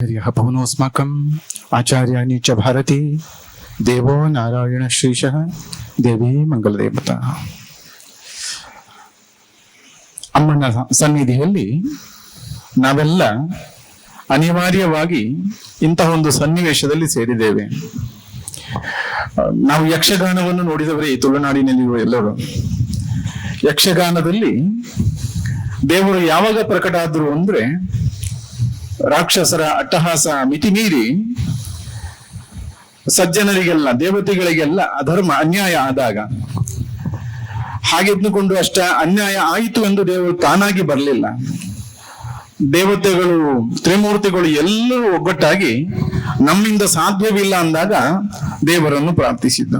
आचार्यः भवनोऽस्माकम् आचार्याणि च भारती देवो नारायणश्रीशः ದೇವಿ ಮಂಗಲದೇವತಾ ಅಮ್ಮನ ಸನ್ನಿಧಿಯಲ್ಲಿ ನಾವೆಲ್ಲ ಅನಿವಾರ್ಯವಾಗಿ ಇಂತಹ ಒಂದು ಸನ್ನಿವೇಶದಲ್ಲಿ ಸೇರಿದ್ದೇವೆ ಆ, ನಾವು ಯಕ್ಷಗಾನವನ್ನು ನೋಡಿದವರೇ ಈ ತುಳುನಾಡಿನಲ್ಲಿರುವ ಎಲ್ಲರೂ ಯಕ್ಷಗಾನದಲ್ಲಿ ದೇವರು ಯಾವಾಗ ಪ್ರಕಟ ಆದ್ರು ಅಂದ್ರೆ ರಾಕ್ಷಸರ ಅಟ್ಟಹಾಸ ಮಿತಿ ಮೀರಿ ಸಜ್ಜನರಿಗೆಲ್ಲ, ದೇವತೆಗಳಿಗೆಲ್ಲ ಅಧರ್ಮ, ಅನ್ಯಾಯ ಆದಾಗ. ಹಾಗೆದ್ದುಕೊಂಡು ಅಷ್ಟ ಅನ್ಯಾಯ ಆಯಿತು ಎಂದು ದೇವರು ತಾನಾಗಿ ಬರಲಿಲ್ಲ. ದೇವತೆಗಳು, ತ್ರಿಮೂರ್ತಿಗಳು ಎಲ್ಲರೂ ಒಗ್ಗಟ್ಟಾಗಿ ನಮ್ಮಿಂದ ಸಾಧ್ಯವಿಲ್ಲ ಅಂದಾಗ ದೇವರನ್ನು ಪ್ರಾರ್ಥಿಸಿದ್ದು.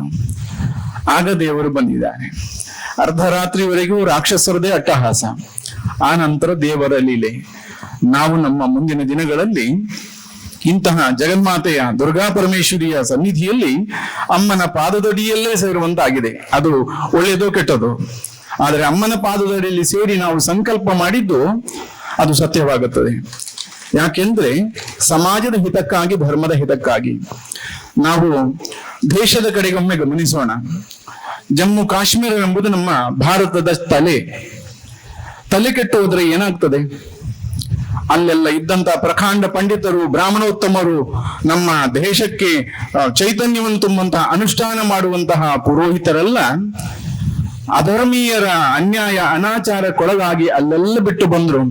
ಆಗ ದೇವರು ಬಂದಿದ್ದಾರೆ. ಅರ್ಧರಾತ್ರಿವರೆಗೂ ರಾಕ್ಷಸರದೇ ಅಟ್ಟಹಾಸ. ಆ ನಂತರ ದೇವರ ಲೀಲೆ. ನಾವು ನಮ್ಮ ಮುಂದಿನ ದಿನಗಳಲ್ಲಿ ಇಂತಹ ಜಗನ್ಮಾತೆಯ ದುರ್ಗಾ ಪರಮೇಶ್ವರಿಯ ಸನ್ನಿಧಿಯಲ್ಲಿ ಅಮ್ಮನ ಪಾದದಡಿಯಲ್ಲೇ ಸೇರುವಂತಾಗಿದೆ. ಅದು ಒಳ್ಳೆಯದೋ ಕೆಟ್ಟದೋ? ಆದರೆ ಅಮ್ಮನ ಪಾದದಡಿಯಲ್ಲಿ ಸೇರಿ ನಾವು ಸಂಕಲ್ಪ ಮಾಡಿದ್ದು ಅದು ಸತ್ಯವಾಗುತ್ತದೆ. ಯಾಕೆಂದ್ರೆ ಸಮಾಜದ ಹಿತಕ್ಕಾಗಿ, ಧರ್ಮದ ಹಿತಕ್ಕಾಗಿ ನಾವು ದೇಶದ ಕಡೆಗೊಮ್ಮೆ ಗಮನಿಸೋಣ. ಜಮ್ಮು ಕಾಶ್ಮೀರ ಎಂಬುದು ನಮ್ಮ ಭಾರತದ ತಲೆ. ತಲೆ ಕೆಟ್ಟು ಹೋದ್ರೆ ಏನಾಗ್ತದೆ? ಅಲ್ಲೆಲ್ಲ ಇದ್ದಂತ ಪ್ರಕಾಂಡ ಪಂಡಿತರು, ಬ್ರಾಹ್ಮಣೋತ್ತಮರು ನಮ್ಮ ದೇಶಕ್ಕೆ ಚೈತನ್ಯವನ್ನು ತುಂಬಂತಹ ಅನುಷ್ಠಾನ ಮಾಡುವಂತಹ ಪುರೋಹಿತರೆಲ್ಲ ಅಧರ್ಮೀಯರ ಅನ್ಯಾಯ, ಅನಾಚಾರಕ್ಕೊಳಗಾಗಿ ಅಲ್ಲೆಲ್ಲ ಬಿಟ್ಟು ಬಂದ್ರು.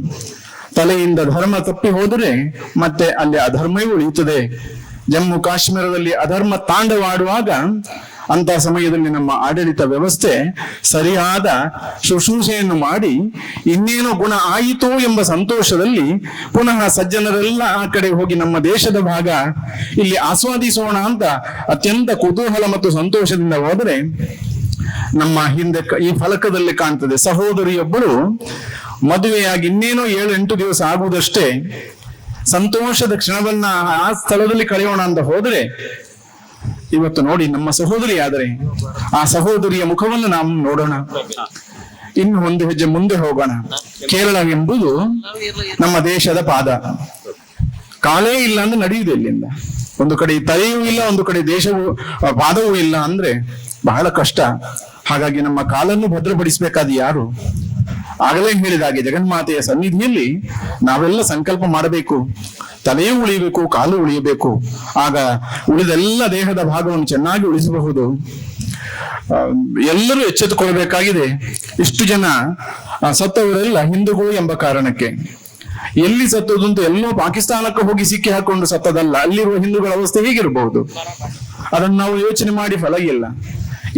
ತಲೆಯಿಂದ ಧರ್ಮ ತಪ್ಪಿ ಹೋದರೆ ಮತ್ತೆ ಅಲ್ಲಿ ಅಧರ್ಮವೇ ಉಳಿಯುತ್ತದೆ. ಜಮ್ಮು ಕಾಶ್ಮೀರದಲ್ಲಿ ಅಧರ್ಮ ತಾಂಡವಾಡುವಾಗ ಅಂತ ಸಮಯದಲ್ಲಿ ನಮ್ಮ ಆಡಳಿತ ವ್ಯವಸ್ಥೆ ಸರಿಯಾದ ಶುಶ್ರೂಷೆಯನ್ನು ಮಾಡಿ ಇನ್ನೇನೋ ಗುಣ ಆಯಿತು ಎಂಬ ಸಂತೋಷದಲ್ಲಿ ಪುನಃ ಸಜ್ಜನರೆಲ್ಲ ಆ ಕಡೆ ಹೋಗಿ ನಮ್ಮ ದೇಶದ ಭಾಗ ಇಲ್ಲಿ ಆಸ್ವಾದಿಸೋಣ ಅಂತ ಅತ್ಯಂತ ಕುತೂಹಲ ಮತ್ತು ಸಂತೋಷದಿಂದ ಹೋದರೆ ನಮ್ಮ ಹಿಂದೆ ಈ ಫಲಕದಲ್ಲಿ ಕಾಣ್ತದೆ. ಸಹೋದರಿಯೊಬ್ಬಳು ಮದುವೆಯಾಗಿ ಇನ್ನೇನೋ ಏಳು ಎಂಟು ದಿವಸ ಆಗುವುದಷ್ಟೇ ಸಂತೋಷದ ಕ್ಷಣವನ್ನ ಆ ಸ್ಥಳದಲ್ಲಿ ಕಳೆಯೋಣ ಅಂತ ಹೋದ್ರೆ ಇವತ್ತು ನೋಡಿ ನಮ್ಮ ಸಹೋದರಿ ಆದರೆ ಆ ಸಹೋದರಿಯ ಮುಖವನ್ನು ನಾವು ನೋಡೋಣ. ಇನ್ನು ಒಂದು ಹೆಜ್ಜೆ ಮುಂದೆ ಹೋಗೋಣ. ಕೇರಳ ಎಂಬುದು ನಮ್ಮ ದೇಶದ ಪಾದ. ಕಾಲೇ ಇಲ್ಲ ಅಂದ್ರೆ ನಡೆಯುವುದು ಇಲ್ಲಿಂದ. ಒಂದು ಕಡೆ ತಲೆಯೂ ಇಲ್ಲ, ಒಂದು ಕಡೆ ದೇಶವು ಪಾದವೂ ಇಲ್ಲ ಅಂದ್ರೆ ಬಹಳ ಕಷ್ಟ. ಹಾಗಾಗಿ ನಮ್ಮ ಕಾಲನ್ನು ಭದ್ರಪಡಿಸಬೇಕಾದ ಯಾರು? ಆಗಲೇ ಹೇಳಿದ ಹಾಗೆ ಜಗನ್ಮಾತೆಯ ಸನ್ನಿಧಿಯಲ್ಲಿ ನಾವೆಲ್ಲ ಸಂಕಲ್ಪ ಮಾಡಬೇಕು. ತಲೆಯೂ ಉಳಿಯಬೇಕು, ಕಾಲು ಉಳಿಯಬೇಕು. ಆಗ ಉಳಿದೆಲ್ಲ ದೇಹದ ಭಾಗವನ್ನು ಚೆನ್ನಾಗಿ ಉಳಿಸಬಹುದು. ಎಲ್ಲರೂ ಎಚ್ಚೆತ್ತುಕೊಳ್ಬೇಕಾಗಿದೆ. ಇಷ್ಟು ಜನ ಸತ್ತವರೆಲ್ಲ ಹಿಂದೂಗಳು ಎಂಬ ಕಾರಣಕ್ಕೆ. ಎಲ್ಲಿ ಸತ್ತದಂತೂ ಎಲ್ಲೋ ಪಾಕಿಸ್ತಾನಕ್ಕೆ ಹೋಗಿ ಸಿಕ್ಕಿ ಹಾಕೊಂಡು ಸತ್ತದಲ್ಲ, ಅಲ್ಲಿರುವ ಹಿಂದೂಗಳ ಅವಸ್ಥೆ ಹೇಗಿರಬಹುದು? ಅದನ್ನು ನಾವು ಯೋಚನೆ ಮಾಡಿ ಫಲ ಇಲ್ಲ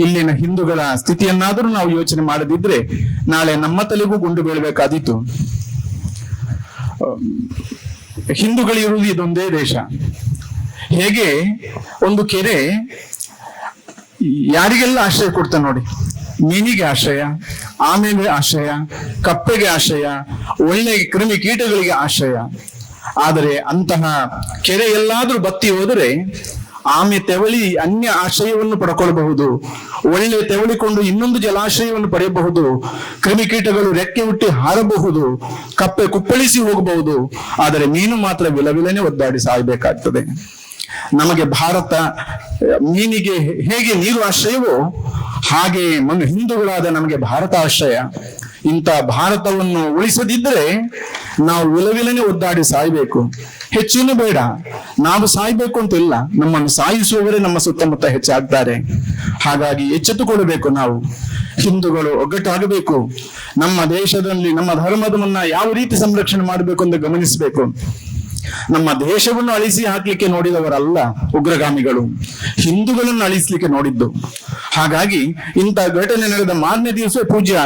ಇಲ್ಲಿನ ಹಿಂದೂಗಳ ಸ್ಥಿತಿಯನ್ನಾದರೂ ನಾವು ಯೋಚನೆ ಮಾಡದಿದ್ರೆ ನಾಳೆ ನಮ್ಮ ತಲೆಗೂ ಗುಂಡು ಬೀಳಬೇಕಾದೀತು. ಹಿಂದೂಗಳಿರುವುದು ಇದೊಂದೇ ದೇಶ. ಹೇಗೆ? ಒಂದು ಕೆರೆ ಯಾರಿಗೆಲ್ಲ ಆಶ್ರಯ ಕೊಡ್ತ ನೋಡಿ. ಮೀನಿಗೆ ಆಶ್ರಯ, ಆಮೇಲೆ ಆಶ್ರಯ, ಕಪ್ಪೆಗೆ ಆಶ್ರಯ, ಒಳ್ಳೆ ಕ್ರಿಮಿ ಕೀಟಗಳಿಗೆ ಆಶ್ರಯ. ಆದರೆ ಅಂತಹ ಕೆರೆ ಎಲ್ಲಾದ್ರೂ ಬತ್ತಿ ಹೋದರೆ ಆಮೆ ತೆವಳಿ ಅನ್ಯ ಆಶ್ರಯವನ್ನು ಪಡ್ಕೊಳ್ಬಹುದು. ಒಳ್ಳೆ ತೆವಳಿಕೊಂಡು ಇನ್ನೊಂದು ಜಲಾಶಯವನ್ನು ಪಡೆಯಬಹುದು. ಕ್ರಿಮಿಕೀಟಗಳು ರೆಕ್ಕೆ ಹುಟ್ಟಿ ಹಾರಬಹುದು. ಕಪ್ಪೆ ಕುಪ್ಪಳಿಸಿ ಹೋಗಬಹುದು. ಆದರೆ ಮೀನು ಮಾತ್ರ ವಿಲವಿಲನೆ ಒದ್ದಾಡಿ ಸಾಯಬೇಕಾಗ್ತದೆ. ನಮಗೆ ಭಾರತ, ಮೀನಿಗೆ ಹೇಗೆ ನೀರು ಆಶ್ರಯವೋ, ಹಾಗೆ ಮನು ಹಿಂದೂಗಳಾದ ನಮಗೆ ಭಾರತ ಆಶ್ರಯ. ಇಂಥ ಭಾರತವನ್ನು ಉಳಿಸದಿದ್ರೆ ನಾವು ವಿಲವಿಲನೆ ಒದ್ದಾಡಿ ಸಾಯ್ಬೇಕು. ಹೆಚ್ಚೇನು ಬೇಡ. ನಾವು ಸಾಯ್ಬೇಕು ಅಂತ ಇಲ್ಲ ನಮ್ಮನ್ನು ಸಾಯಿಸುವವರೇ ನಮ್ಮ ಸುತ್ತಮುತ್ತ ಹೆಚ್ಚಾಗ್ತಾರೆ. ಹಾಗಾಗಿ ಎಚ್ಚೆತ್ತುಕೊಳ್ಳಬೇಕು ನಾವು. ಹಿಂದೂಗಳು ಒಗ್ಗಟ್ಟಾಗಬೇಕು. ನಮ್ಮ ದೇಶದಲ್ಲಿ, ನಮ್ಮ ಧರ್ಮದವನ್ನ ಯಾವ ರೀತಿ ಸಂರಕ್ಷಣೆ ಮಾಡಬೇಕು ಅಂತ ಗಮನಿಸಬೇಕು. ನಮ್ಮ ದೇಶವನ್ನು ಅಳಿಸಿ ಹಾಕ್ಲಿಕ್ಕೆ ನೋಡಿದವರಲ್ಲ ಉಗ್ರಗಾಮಿಗಳು. ಹಿಂದೂಗಳನ್ನು ಅಳಿಸ್ಲಿಕ್ಕೆ ನೋಡಿದ್ದು. ಹಾಗಾಗಿ ಇಂಥ ಘಟನೆ ನಡೆದ ಮಾರನೇ ದಿವಸ ಪೂಜ್ಯ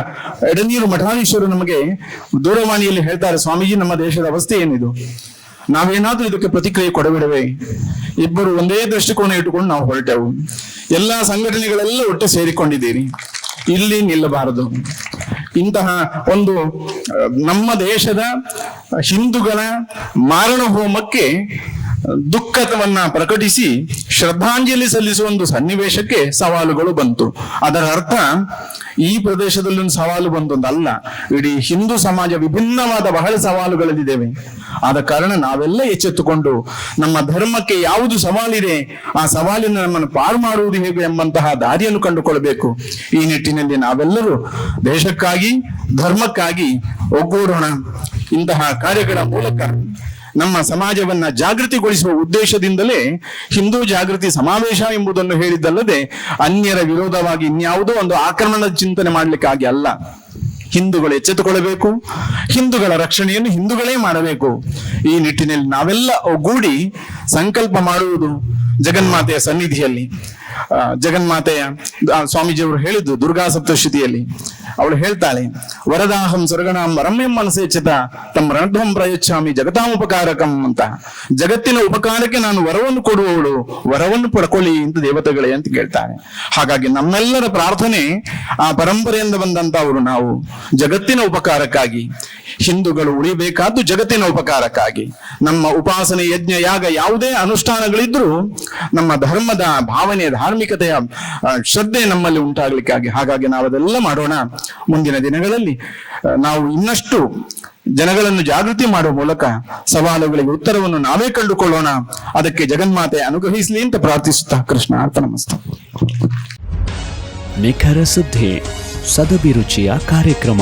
ಎಡನೀರು ಮಠಾಧೀಶರು ನಮಗೆ ದೂರವಾಣಿಯಲ್ಲಿ ಹೇಳ್ತಾರೆ, ಸ್ವಾಮೀಜಿ ನಮ್ಮ ದೇಶದ ಅವಸ್ಥೆ ಏನಿದು? ನಾವೇನಾದ್ರೂ ಇದಕ್ಕೆ ಪ್ರತಿಕ್ರಿಯೆ ಕೊಡಬೇಡವೆ? ಇಬ್ಬರು ಒಂದೇ ದೃಷ್ಟಿಕೋನ ಇಟ್ಟುಕೊಂಡು ನಾವು ಹೊರಟೆವು. ಎಲ್ಲಾ ಸಂಘಟನೆಗಳೆಲ್ಲ ಒಟ್ಟು ಸೇರಿಕೊಂಡಿದ್ದೀರಿ. ಇಲ್ಲಿ ನಿಲ್ಲಬಾರದು. ಇಂತಹ ಒಂದು ನಮ್ಮ ದೇಶದ ಹಿಂದೂಗಳ ಮಾರಣ ಹೋಮಕ್ಕೆ ದುಃಖವನ್ನ ಪ್ರಕಟಿಸಿ ಶ್ರದ್ಧಾಂಜಲಿ ಸಲ್ಲಿಸುವ ಒಂದು ಸನ್ನಿವೇಶಕ್ಕೆ ಸವಾಲುಗಳು ಬಂತು. ಅದರ ಅರ್ಥ, ಈ ಪ್ರದೇಶದಲ್ಲಿ ಒಂದು ಸವಾಲು ಬಂತೊಂದಲ್ಲ ಇಡೀ ಹಿಂದೂ ಸಮಾಜ ವಿಭಿನ್ನವಾದ ಬಹಳ ಸವಾಲುಗಳಲ್ಲಿದ್ದೇವೆ. ಆದ ಕಾರಣ ನಾವೆಲ್ಲ ಎಚ್ಚೆತ್ತುಕೊಂಡು ನಮ್ಮ ಧರ್ಮಕ್ಕೆ ಯಾವುದು ಸವಾಲಿದೆ, ಆ ಸವಾಲಿನ ನಮ್ಮನ್ನು ಪಾರು ಮಾಡುವುದು ಹೇಗೆ ಎಂಬಂತಹ ದಾರಿಯನ್ನು ಕಂಡುಕೊಳ್ಬೇಕು ಈ ನಿಟ್ಟಿನಲ್ಲಿ ನಾವೆಲ್ಲರೂ ದೇಶಕ್ಕಾಗಿ, ಧರ್ಮಕ್ಕಾಗಿ ಒಗ್ಗೂಡೋಣ. ಇಂತಹ ಕಾರ್ಯಗಳ ಮೂಲಕ ನಮ್ಮ ಸಮಾಜವನ್ನ ಜಾಗೃತಿಗೊಳಿಸುವ ಉದ್ದೇಶದಿಂದಲೇ ಹಿಂದೂ ಜಾಗೃತಿ ಸಮಾವೇಶ ಎಂಬುದನ್ನು ಹೇಳಿದ್ದಲ್ಲದೆ ಅನ್ಯರ ವಿರೋಧವಾಗಿ ಇನ್ಯಾವುದೋ ಒಂದು ಆಕ್ರಮಣದ ಚಿಂತನೆ ಮಾಡ್ಲಿಕ್ಕಾಗಿ ಅಲ್ಲ. ಹಿಂದೂಗಳು ಎಚ್ಚೆತ್ತುಕೊಳ್ಳಬೇಕು. ಹಿಂದೂಗಳ ರಕ್ಷಣೆಯನ್ನು ಹಿಂದೂಗಳೇ ಮಾಡಬೇಕು. ಈ ನಿಟ್ಟಿನಲ್ಲಿ ನಾವೆಲ್ಲ ಒಗ್ಗೂಡಿ ಸಂಕಲ್ಪ ಮಾಡುವುದು ಜಗನ್ಮಾತೆಯ ಸನ್ನಿಧಿಯಲ್ಲಿ ಜಗನ್ಮಾತೆಯ ಸ್ವಾಮೀಜಿಯವರು ಹೇಳಿದ್ದು ದುರ್ಗಾ ಸಪ್ತಶತಿಯಲ್ಲಿ. ಅವಳು ಹೇಳ್ತಾಳೆ, ವರದಾಹಂ ಸ್ವರ್ಗಣಾಂ ರಮ್ಯಂ ಮನಸೇಚಿತ ತಮ್ಮ ರಣಧ್ವಂ ಪ್ರಯಚ್ಛಾಮಿ ಜಗತಾಂ ಉಪಕಾರಕಂ ಅಂತ. ಜಗತ್ತಿನ ಉಪಕಾರಕ್ಕೆ ನಾನು ವರವನ್ನು ಕೊಡುವವಳು, ವರವನ್ನು ಪಡ್ಕೊಳ್ಳಿ ಅಂತ ದೇವತೆಗಳೇ ಅಂತ ಕೇಳ್ತಾನೆ ಹಾಗಾಗಿ ನಮ್ಮೆಲ್ಲರ ಪ್ರಾರ್ಥನೆ ಆ ಪರಂಪರೆಯಿಂದ ಬಂದಂತವರು ನಾವು. ಜಗತ್ತಿನ ಉಪಕಾರಕ್ಕಾಗಿ ಹಿಂದೂಗಳು ಉಳಿಬೇಕಾದ್ದು ಜಗತ್ತಿನ ಉಪಕಾರಕ್ಕಾಗಿ. ನಮ್ಮ ಉಪಾಸನೆ ಯಜ್ಞ ಯಾಗ ಯಾವುದೇ ಅನುಷ್ಠಾನಗಳಿದ್ರೂ ನಮ್ಮ ಧರ್ಮದ ಭಾವನೆ, ಧಾರ್ಮಿಕತೆಯ ಶ್ರದ್ಧೆ ನಮ್ಮಲ್ಲಿ ಉಂಟಾಗಲಿಕ್ಕಾಗಿ. ಹಾಗಾಗಿ ನಾವು ಅದೆಲ್ಲ ಮಾಡೋಣ ಮುಂದಿನ ದಿನಗಳಲ್ಲಿ. ನಾವು ಇನ್ನಷ್ಟು ಜನಗಳನ್ನು ಜಾಗೃತಿ ಮಾಡುವ ಮೂಲಕ ಸವಾಲುಗಳಿಗೆ ಉತ್ತರವನ್ನು ನಾವೇ ಕಂಡುಕೊಳ್ಳೋಣ. ಅದಕ್ಕೆ ಜಗನ್ಮಾತೆ ಅನುಗ್ರಹಿಸಲಿ ಅಂತ ಪ್ರಾರ್ಥಿಸುತ್ತಾ ಕೃಷ್ಣ ಅರ್ಪಣಮಸ್ತು ನಿಖರ ಸುದ್ದಿ, ಸದಭಿರುಚಿಯ ಕಾರ್ಯಕ್ರಮ.